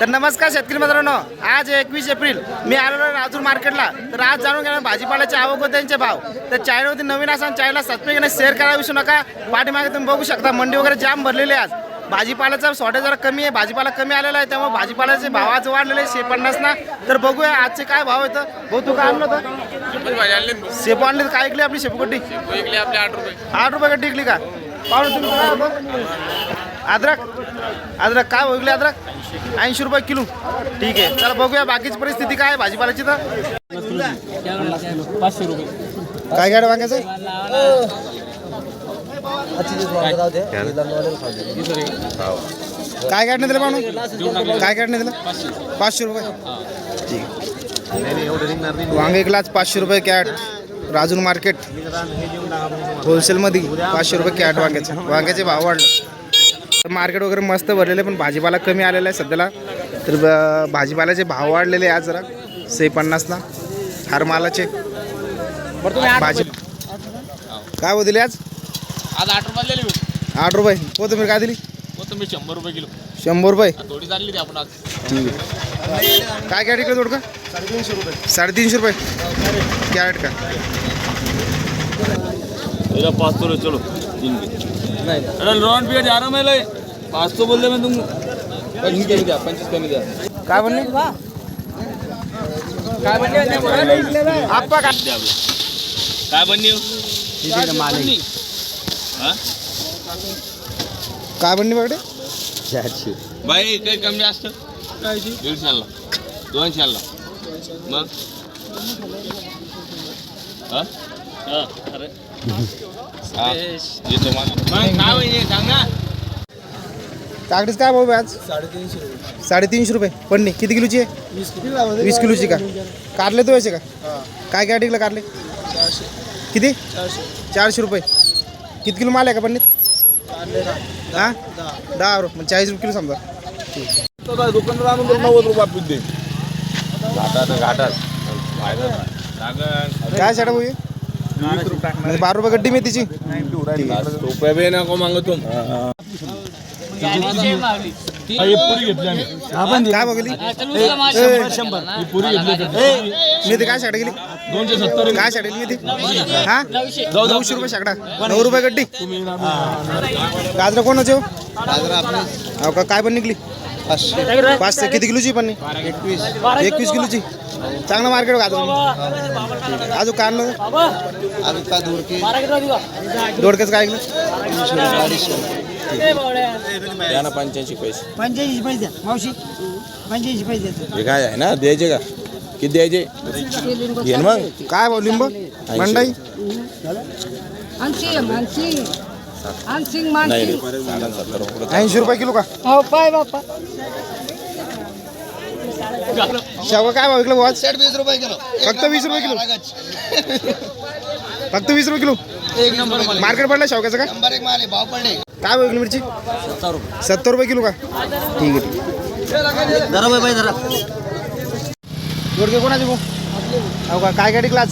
तर नमस्कार शेतकरी मित्रांनो आज एकवीस एप्रिल मी आलेलो राजूर मार्केटला. तर आज जाणून घेणार भाजीपाल्याचे आवक त्यांचे भाव. तर चॅनलवरती नवीन असाल चॅनलला सबस्क्राईब आणि शेअर करायला विसरू नका. पाठीमागे तुम्ही बघू शकता मंडी वगैरे जाम भरलेली आहे आज. भाजीपाल्याचा शॉर्टेज जरा कमी आहे भाजीपाला कमी आलेला आहे त्यामुळे भाजीपाल्याचे भाव आज वाढलेले आहे पन्नास ना. तर बघूया आजचे काय भाव येतं भाऊ तू काय आणलं होतं? शेपू आणले तर काय ऐकली आपली शेपूकट्टी? आठ रुपये. आठ रुपये कट्टी विकली का? पाहून तुम्ही अद्रक अद्रक काय विकले अद्रक? ऐंशी रुपये किलो. ठीक आहे चला बघूया बाकीची परिस्थिती काय आहे भाजीपाल्याची तर. पाचशे रुपये. काय गाडी वांग्याचं? काय काढण्यात दिलं पाहून काय काढण्यात दिलं? पाचशे रुपये. ठीक. वांगे ग्लास पाचशे रुपये कॅट. राजूर मार्केट. होलसेलमध्ये पाचशे रुपये कॅट वांग्याचे. वांग्याचे भाव वाढले. मार्केट वगैरे मस्त भरलेले पण भाजीपाला कमी आलेला आहे सध्याला. तर ब- भाजीपाल्याचे भाव वाढलेले आहे आज जरा. से पन्नासला हार मालाचे. भाजी काय हो दिले आज? आज आठ रुपये दिले आठ रुपये. कोथिंबीर काय दिली? कोथंबीर शंभर रुपये किलो. शंभर रुपये. थोडी चालली ती आपण आज. ठीक आहे. काय कॅरेट इकडे थोडं का साडेतीनशे रुपये. साडेतीनशे रुपये कॅरेट का? तेरा पाँच चलो. तीन के अरे लॉन पे जा रहा हूँ मैं ले पाँच सौ बोल दे मैं तुम पच्चीस कमी द्या पंचवीस कमी द्या. काय म्हणले? आप्पा काय द्या. काय बनली? बनली? काय म्हणली बघडे बाई काही कमी जास्त? दीडशेला दोनशेला मग? हा? हा, अरे. हा, येतो मग मग काय सांग ना. काकडीच काय भाऊ आहे आज? साडेतीनशे रुपये. पन्नी किती किलोची आहे? वीस किलोची का? कारले तो याचे का? काय काय टिकलं कारले? किती? चारशे. रुपये. किती किलो माल आहे का पन्नीत? हां? दहा. रुपये म्हणजे चाळीस रुपये किलो समजा. दुकानदार आणून देतो नव्वद रुपये आपण दे घाटात घाटात. काय साडा भाऊ हे? म्हणजे बारा रुपये गड्डी मेथीची. रुपये बी नको मागतो तुम काय बघली मेथी काय शाडा गेली? दोनशे सत्तर. काय शाडा गेली मेथी? हा? नऊशे. रुपये शाकडा. नऊ रुपये गड्डी. गाजरा कोणाचे हो? हो का? काय पण निघली? पाचशे. किती किलोची पण एकवीस. किलोची. चांगलं मार्केट गाजर अजून काय आणलं? दोडक्याचं काय ऐकलं? द्या ना पंच्याऐंशी पैसे. पंच्याऐंशी पैसे द्या. मावशी पंच्याऐंशी पैसे द्या. हे काय आहे ना? द्यायचे का? किती द्यायचे? घे ना मग. काय भाऊ लिंब? मंडाई? आणखी आणखी आणखी नाही मानसी रे साडा सत्तर रुपये ऐंशी रुपये किलो का? हो पाय बापा. शेवगा काय भाव विकलं भाऊ आज फक्त वीस रुपये किलो. फक्त वीस रुपये किलो. मार्केट पडलं शेवग्याचं का काय भाव विकली मिरची? सत्तर रुपये. किलो का? ठीक आहे. ठीक आहे दोडके कोणाचे भाऊ? हो का काय गाडी क्लास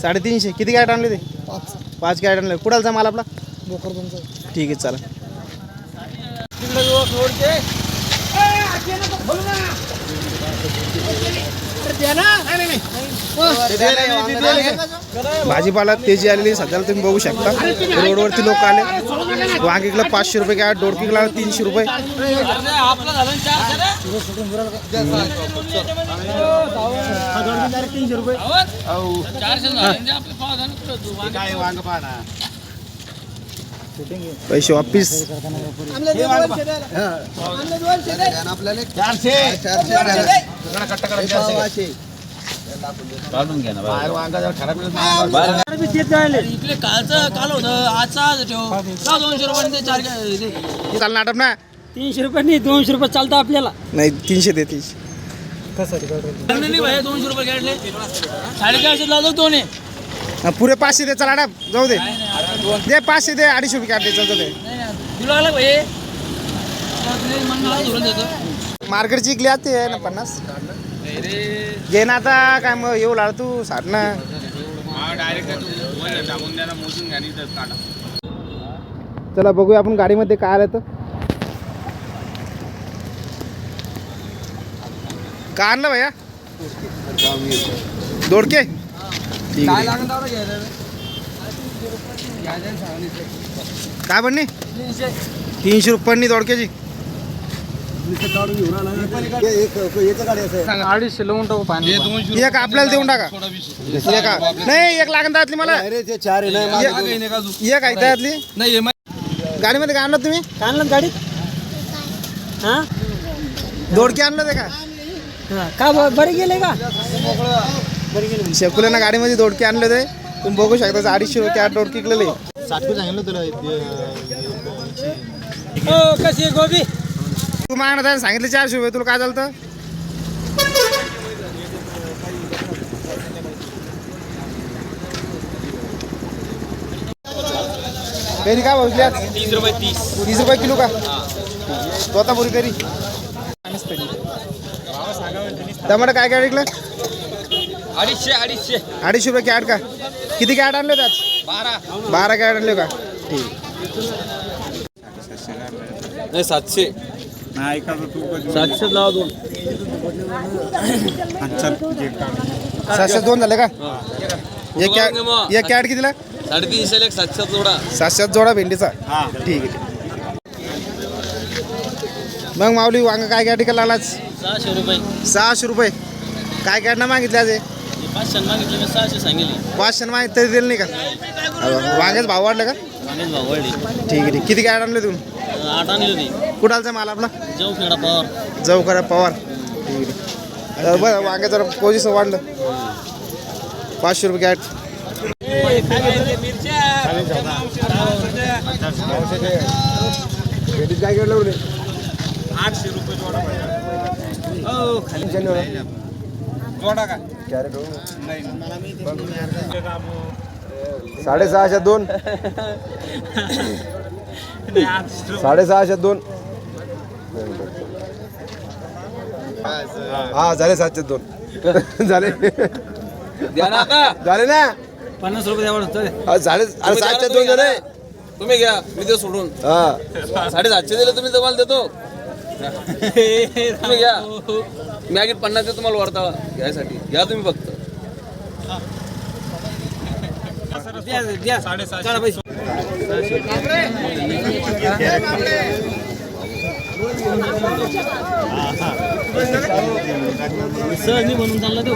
साडेतीनशे. किती कॅरेट आणले ते? पाच. कॅरेट आणले कुठालचा माल आपला? ठीक आहे चला. भाजीपाला तेजी आलेली सध्याला तुम्ही बघू शकता. रोडवरती लोक आले. वांगिकला पाचशे रुपये काय दोडकीला तीनशे रुपये. पैसे वापिस. इकडे कालचं काल होतं आजचा आज ठेव का दोनशे रुपये चार चाल नाटक ना? तीनशे रुपये नाही दोनशे रुपये चालतं आपल्याला. नाही तीनशे दे तीनशे नाही भाई दोनशे रुपये काढले साडेचारशे लावतो दोन आहे पुरे पाचशे दे चला जाऊ दे. दे पाचशे दे अडीचशे रुपये काढले चल दे. तुला देतो. मार्केटची इकली आते ना पन्नास. घे ना आता काय मग येऊ लाड तू साठ ना. चला बघूया आपण गाडीमध्ये काय आलं तर. का आणलं भैया? दोडके. काय म्हणणे तीनशे. रुपयांनी दोडक्याची. अडीचशे लावून टाकू पाणी. एक आपल्याला देऊन टाका. एका नाही एक लागण त्यातली मला. एक एक आहे त्यातली नाही गाडीमध्ये काय आणलं तुम्ही? काय आणलं गाडीत? हा? दोडके आणलं ते का? हा. का बरे गेले का? शेकुल्यानं गाडीमध्ये दोडके आणले ते तुम्ही बघू शकता अडीचशे रुपये आठ दोडके इकलेले. हो कशी आहे गोबी? तू मागणं सांगितलं चारशे रुपये तुला काय झालं तर करी काय भाऊ तीस रुपये तीस. तीस रुपये किलो का? स्वतः पुरी करी. टमाटर काय काय विकलं? अडीचशे अडीचशे. अडीचशे रुपये कॅट का? किती कॅट आणले त्यात बारा. बारा कॅट आणले का? ठीक. नाही सातशे. सातशे लावा दोन. सातशे दोन झाले का? एक कॅट एक कॅट कितीला? साडेतीनशे सातशे जोडा. सातशे जोडा भेंडीचा? ठीक आहे मग माऊली वांग काय काय ठिकाण लालाच सहाशे रुपये. सहाशे रुपये. काय काय ना मागितले आज? पाचशे मागितले मी सहाशे सांगितले. पाचशे मागितले तरी दिले नाही का? वांग्याच भाव वाढले का? ठीक आहे ठीक किती काय आणले तुम्ही? आठ आणली होती. कुठालचा माल आपला? जाऊ खेळा पवार. जाऊ करा पवार. ठीक आहे. बरं वांगे जरा पोझिशन वाढलं. पाचशे रुपये कॅट काय साडेसहाशे दोन. साडेसहाशे दोन. हा झाले सातशे दोन. झाले. द्या ना आता. झाले ना? पन्नास रुपये द्यावं हा, झाले. अरे सातशे दोन झाले. तुम्ही घ्या मी ते सोडून. हा. साडेसातशे दिले तुम्ही तुम्हाला देतो. तुम्ही घ्या. मी पन्नास देतो तुम्हाला वरता घ्यायसाठी. घ्या तुम्ही फक्त. सहज म्हणून चालला देऊ